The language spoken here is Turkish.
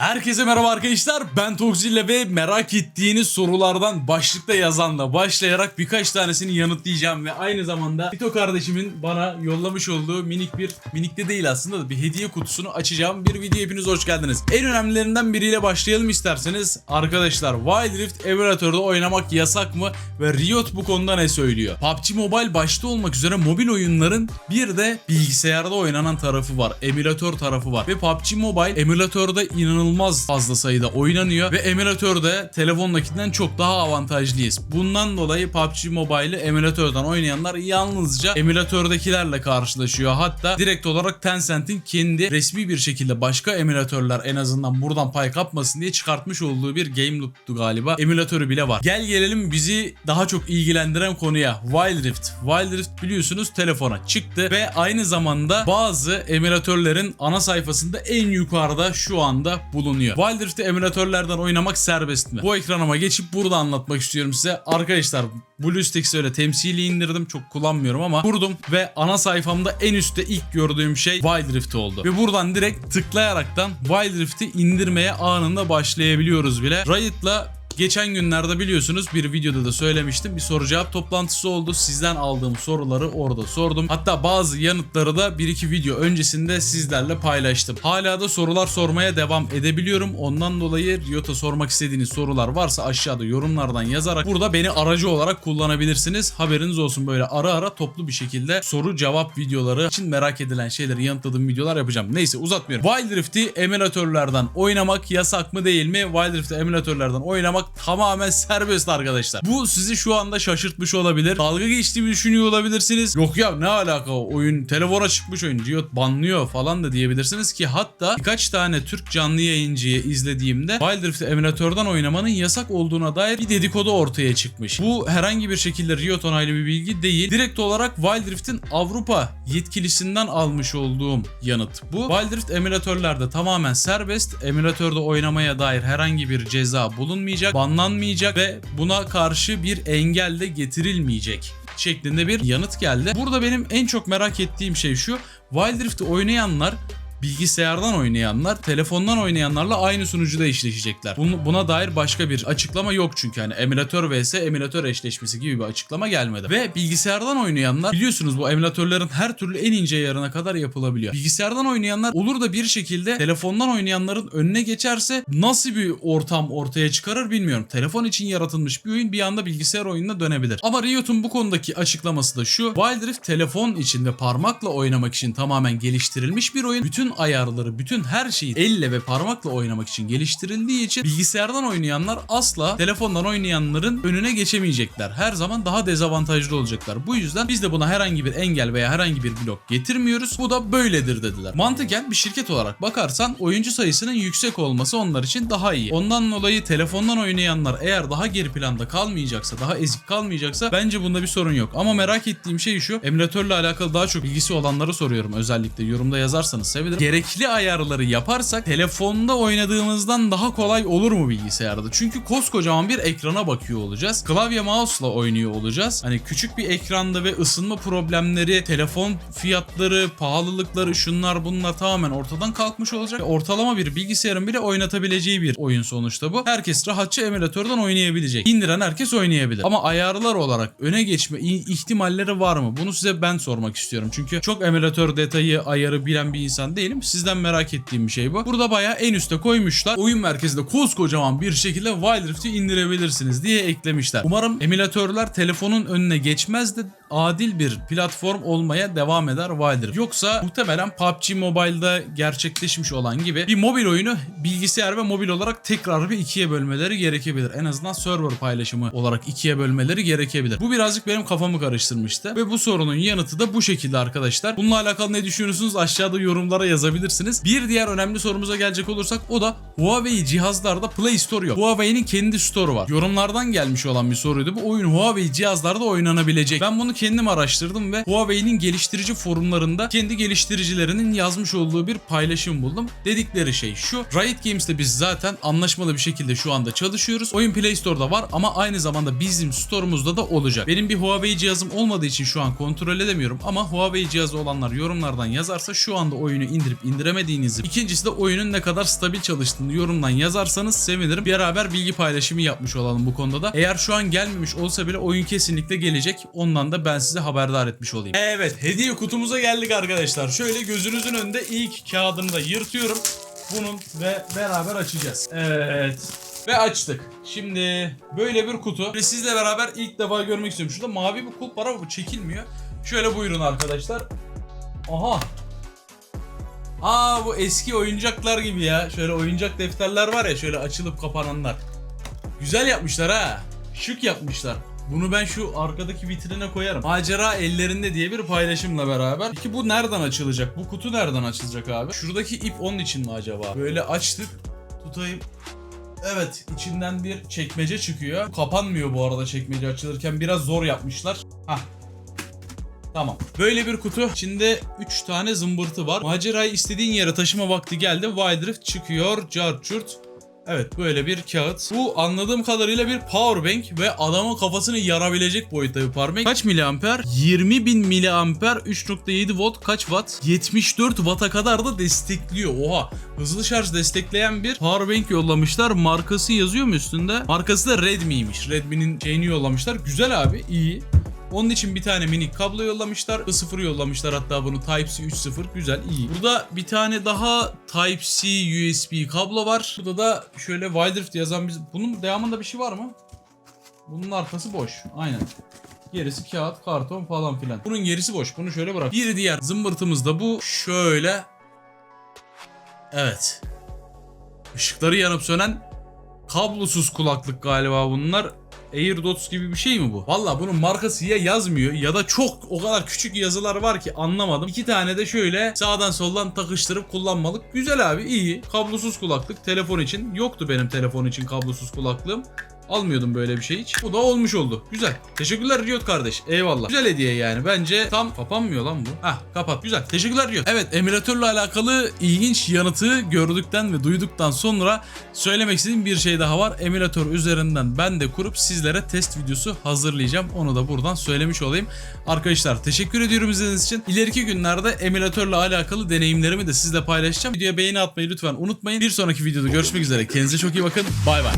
Herkese merhaba arkadaşlar. Ben Tokzilla ve merak ettiğiniz sorulardan başlıkta yazanla başlayarak birkaç tanesini yanıtlayacağım ve aynı zamanda Bito kardeşimin bana yollamış olduğu minik bir minik de değil aslında da bir hediye kutusunu açacağım bir video hepiniz hoş geldiniz. En önemlilerinden biriyle başlayalım isterseniz. Arkadaşlar Wild Rift emülatörde oynamak yasak mı ve Riot bu konuda ne söylüyor? PUBG Mobile başta olmak üzere mobil oyunların bir de bilgisayarda oynanan tarafı var. Emülatör tarafı var ve PUBG Mobile emülatörde inanılmaz fazla sayıda oynanıyor ve emülatörde telefondakinden çok daha avantajlıyız. Bundan dolayı PUBG Mobile'ı emülatörden oynayanlar yalnızca emülatördekilerle karşılaşıyor. Hatta direkt olarak Tencent'in kendi resmi bir şekilde başka emülatörler en azından buradan pay kapmasın diye çıkartmış olduğu bir game loop'tu galiba. Emülatörü bile var. Gel gelelim bizi daha çok ilgilendiren konuya. Wild Rift. Wild Rift biliyorsunuz telefona çıktı ve aynı zamanda bazı emülatörlerin ana sayfasında en yukarıda şu anda bulunuyor. Wild Rift'i emülatörlerden oynamak serbest mi? Bu ekranıma geçip burada anlatmak istiyorum size. Arkadaşlar BlueStacks'i öyle temsili indirdim. Çok kullanmıyorum ama kurdum ve ana sayfamda en üstte ilk gördüğüm şey Wild Rift oldu. Ve buradan direkt tıklayaraktan Wild Rift'i indirmeye anında başlayabiliyoruz bile. Riot'la Geçen günlerde biliyorsunuz bir videoda da söylemiştim. Bir soru cevap toplantısı oldu. Sizden aldığım soruları orada sordum. Hatta bazı yanıtları da bir iki video öncesinde sizlerle paylaştım. Hala da sorular sormaya devam edebiliyorum. Ondan dolayı Riot'a sormak istediğiniz sorular varsa aşağıda yorumlardan yazarak burada beni aracı olarak kullanabilirsiniz. Haberiniz olsun böyle ara ara toplu bir şekilde soru cevap videoları için merak edilen şeyleri yanıtladığım videolar yapacağım. Neyse uzatmıyorum. Wild Rift'i emülatörlerden oynamak yasak mı değil mi? Wild Rift'i emülatörlerden oynamak tamamen serbest arkadaşlar. Bu sizi şu anda şaşırtmış olabilir. Dalga geçtiğimi düşünüyor olabilirsiniz. Yok ya ne alaka oyun telefona çıkmış oyun Riot banlıyor falan da diyebilirsiniz ki hatta birkaç tane Türk canlı yayıncıyı izlediğimde Wild Rift emülatörden oynamanın yasak olduğuna dair bir dedikodu ortaya çıkmış. Bu herhangi bir şekilde Riot onaylı bir bilgi değil. Direkt olarak Wild Rift'in Avrupa yetkilisinden almış olduğum yanıt bu. Wild Rift emülatörlerde tamamen serbest. Emülatörde oynamaya dair herhangi bir ceza bulunmayacak, banlanmayacak ve buna karşı bir engel de getirilmeyecek şeklinde bir yanıt geldi. Burada benim en çok merak ettiğim şey şu. Wild Rift'i oynayanlar bilgisayardan oynayanlar telefondan oynayanlarla aynı sunucuda eşleşecekler. Buna dair başka bir açıklama yok çünkü hani emülatör vs emülatör eşleşmesi gibi bir açıklama gelmedi. Ve bilgisayardan oynayanlar biliyorsunuz bu emülatörlerin her türlü en ince ayarına kadar yapılabiliyor. Bilgisayardan oynayanlar olur da bir şekilde telefondan oynayanların önüne geçerse nasıl bir ortam ortaya çıkarır bilmiyorum. Telefon için yaratılmış bir oyun bir anda bilgisayar oyununa dönebilir. Ama Riot'un bu konudaki açıklaması da şu. Wild Rift telefon için ve parmakla oynamak için tamamen geliştirilmiş bir oyun. Bütün ayarları, bütün her şeyi elle ve parmakla oynamak için geliştirildiği için bilgisayardan oynayanlar asla telefondan oynayanların önüne geçemeyecekler. Her zaman daha dezavantajlı olacaklar. Bu yüzden biz de buna herhangi bir engel veya herhangi bir blok getirmiyoruz. Bu da böyledir dediler. Mantıken bir şirket olarak bakarsan oyuncu sayısının yüksek olması onlar için daha iyi. Ondan dolayı telefondan oynayanlar eğer daha geri planda kalmayacaksa, daha ezik kalmayacaksa bence bunda bir sorun yok. Ama merak ettiğim şey şu. Emülatörle alakalı daha çok bilgisi olanları soruyorum özellikle. Yorumda yazarsanız sevinirim. Gerekli ayarları yaparsak telefonda oynadığımızdan daha kolay olur mu bilgisayarda? Çünkü koskocaman bir ekrana bakıyor olacağız. Klavye mouse'la oynuyor olacağız. Hani küçük bir ekranda ve ısınma problemleri, telefon fiyatları, pahalılıkları, şunlar bunlar tamamen ortadan kalkmış olacak. Ortalama bir bilgisayarın bile oynatabileceği bir oyun sonuçta bu. Herkes rahatça emülatörden oynayabilecek. İndiren herkes oynayabilir. Ama ayarlar olarak öne geçme ihtimalleri var mı? Bunu size ben sormak istiyorum. Çünkü çok emülatör detayı, ayarı bilen bir insan değilim. Sizden merak ettiğim bir şey bu. Burada bayağı en üste koymuşlar. Oyun merkezinde koskocaman bir şekilde Wild Rift'i indirebilirsiniz diye eklemişler. Umarım emülatörler telefonun önüne geçmez de adil bir platform olmaya devam eder Wild Rift. Yoksa muhtemelen PUBG Mobile'da gerçekleşmiş olan gibi bir mobil oyunu bilgisayar ve mobil olarak tekrar bir ikiye bölmeleri gerekebilir. En azından server paylaşımı olarak ikiye bölmeleri gerekebilir. Bu birazcık benim kafamı karıştırmıştı. Ve bu sorunun yanıtı da bu şekilde arkadaşlar. Bununla alakalı ne düşünüyorsunuz aşağıda yorumlara yazabilirsiniz. Bir diğer önemli sorumuza gelecek olursak o da Huawei cihazlarda Play Store yok. Huawei'nin kendi store'u var. Yorumlardan gelmiş olan bir soruydu. Bu oyun Huawei cihazlarda oynanabilecek. Ben bunu kendim araştırdım ve Huawei'nin geliştirici forumlarında kendi geliştiricilerinin yazmış olduğu bir paylaşım buldum. Dedikleri şey şu. Riot Games'te biz zaten anlaşmalı bir şekilde şu anda çalışıyoruz. Oyun Play Store'da var ama aynı zamanda bizim store'umuzda da olacak. Benim bir Huawei cihazım olmadığı için şu an kontrol edemiyorum ama Huawei cihazı olanlar yorumlardan yazarsa şu anda oyunu indirip indiremediğinizi, ikincisi de oyunun ne kadar stabil çalıştığını yorumdan yazarsanız sevinirim. Beraber bilgi paylaşımı yapmış olalım bu konuda da. Eğer şu an gelmemiş olsa bile oyun kesinlikle gelecek. Ondan da ben size haberdar etmiş olayım. Evet hediye kutumuza geldik arkadaşlar. Şöyle gözünüzün önünde ilk kağıdını da yırtıyorum. Bunun ve beraber açacağız. Evet. Ve açtık. Şimdi böyle bir kutu. Ve sizle beraber ilk defa görmek istiyorum. Şurada mavi bir kulp var ama bu çekilmiyor. Şöyle buyurun arkadaşlar. Aha. Aa bu eski oyuncaklar gibi ya. Şöyle oyuncak defterler var ya şöyle açılıp kapananlar. Güzel yapmışlar ha. Şık yapmışlar. Bunu ben şu arkadaki vitrine koyarım. Macera ellerinde diye bir paylaşımla beraber. Peki bu nereden açılacak? Bu kutu nereden açılacak abi? Şuradaki ip onun için mi acaba? Böyle açtık. Tutayım. Evet içinden bir çekmece çıkıyor. Kapanmıyor bu arada çekmece açılırken. Biraz zor yapmışlar. Hah Tamam. Böyle bir kutu. İçinde 3 tane zımbırtı var. Macerayı istediğin yere taşıma vakti geldi. Wildrift çıkıyor. Carchurt. Evet böyle bir kağıt. Bu anladığım kadarıyla bir powerbank ve adamın kafasını yarabilecek boyutta bir powerbank. Kaç miliamper? 20.000 miliamper 3.7 volt kaç watt? 74 watt'a kadar da destekliyor. Oha. Hızlı şarj destekleyen bir powerbank yollamışlar. Markası yazıyor mu üstünde? Markası da Redmi'ymiş. Redmi'nin şeyini yollamışlar. Güzel abi iyi. Onun için bir tane minik kablo yollamışlar. I0 yollamışlar hatta bunu Type-C 3.0 güzel iyi. Burada bir tane daha Type-C USB kablo var. Burada da şöyle Wildrift yazan biz bunun devamında bir şey var mı? Bunun arkası boş. Aynen. Gerisi kağıt, karton falan filan. Bunun gerisi boş. Bunu şöyle bırak. Bir diğer zımbırtımız da bu. Şöyle. Evet. Işıkları yanıp sönen kablosuz kulaklık galiba bunlar. AirDots gibi bir şey mi bu? Valla bunun markası ya yazmıyor ya da çok o kadar küçük yazılar var ki anlamadım. İki tane de şöyle sağdan soldan takıştırıp kullanmalık. Güzel abi iyi. Kablosuz kulaklık telefon için. Yoktu benim telefon için kablosuz kulaklığım. Almıyordum böyle bir şey hiç. Bu da olmuş oldu. Güzel. Teşekkürler Riot kardeş. Eyvallah. Güzel hediye yani. Bence tam kapanmıyor lan bu. Hah kapat. Güzel. Teşekkürler Riot. Evet emülatörle alakalı ilginç yanıtı gördükten ve duyduktan sonra söylemek istediğim bir şey daha var. Emülatör üzerinden ben de kurup sizlere test videosu hazırlayacağım. Onu da buradan söylemiş olayım. Arkadaşlar teşekkür ediyorum izlediğiniz için. İleriki günlerde emülatörle alakalı deneyimlerimi de sizle paylaşacağım. Videoya beğeni atmayı lütfen unutmayın. Bir sonraki videoda görüşmek üzere. Kendinize çok iyi bakın. Bay bay.